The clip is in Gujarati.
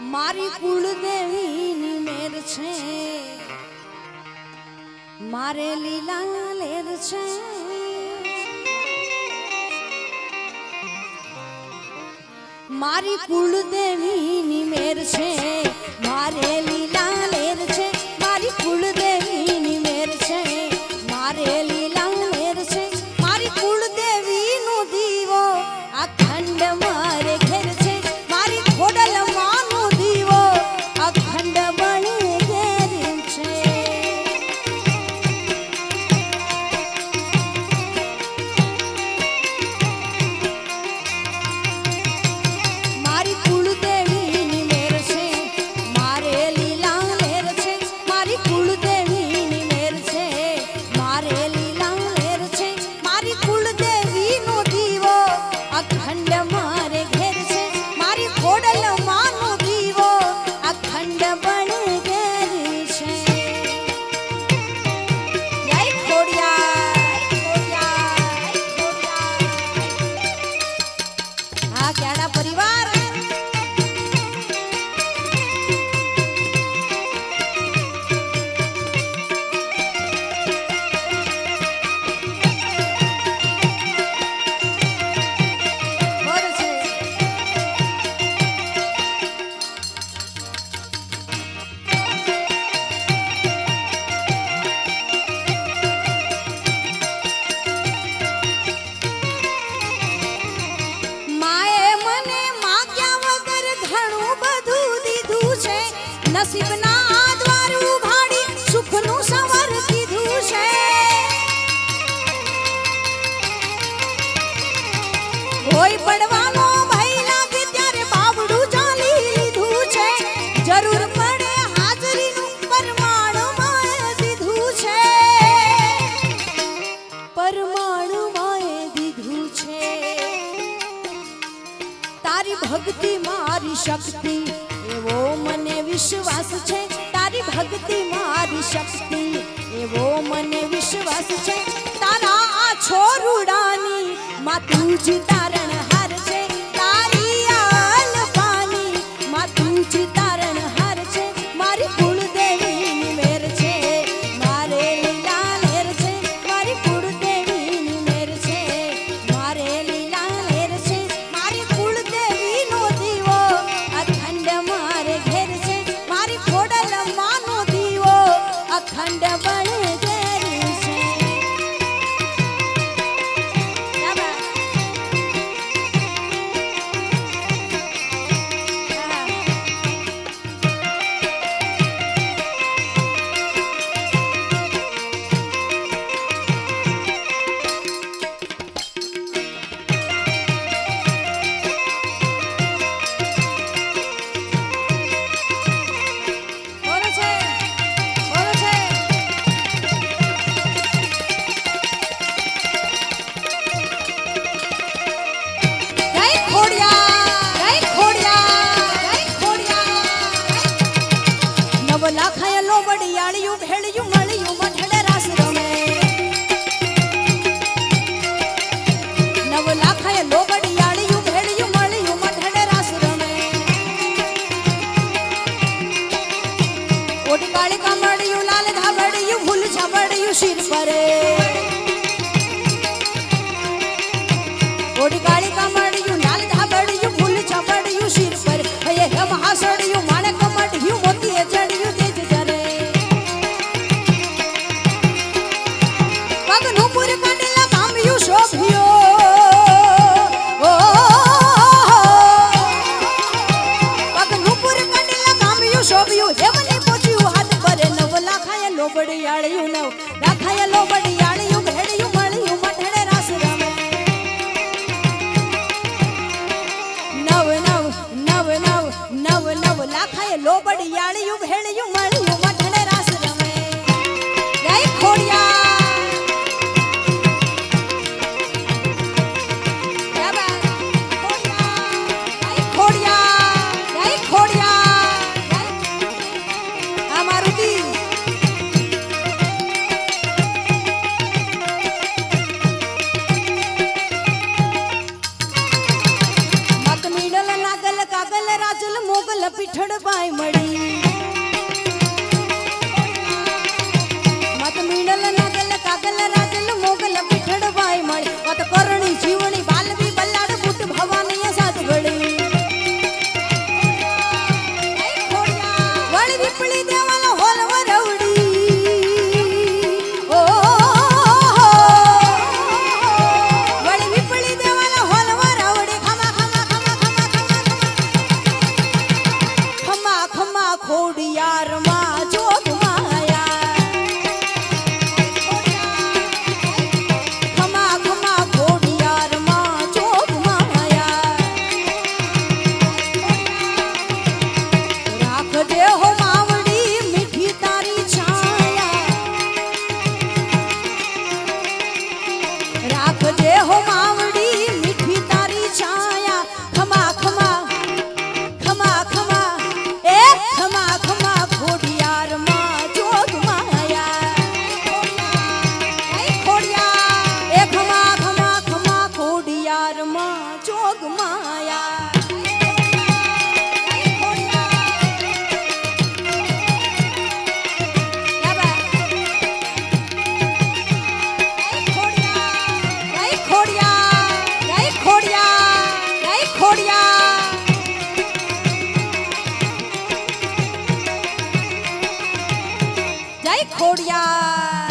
મારી કુળદેવીની મેર છે. મારે લીલા લેર છે. મારી કુળદેવી sleeping. વિશ્વાસ છે, તારી ભક્તિ મારી શક્તિ. એવો મને વિશ્વાસ છે, તારા આ છોરુડાની માં તું જીતા ઓલા ખાયેલો વડિયાળિયું, ભેળિયું મળ્યું મઢડે રાસ રમે. નવલા ખાયેલો વડિયાળિયું, ભેળિયું મળ્યું મઢડે રાસ રમે. ઓડકાળી કામડિયું લાલ ધાબડિયું ફૂલ છાબડિયું શિર પરે વરે નવલા ખાય લોબડિયાળિયું નવ. રાખાય લોબડિયાળિયું ઘેડિયું મળ્યું મઠડે રાસ રમે. નવ નવ નવ નવ નવ નવ લાખાય લોબડિયાળિયું જય ખોડિયા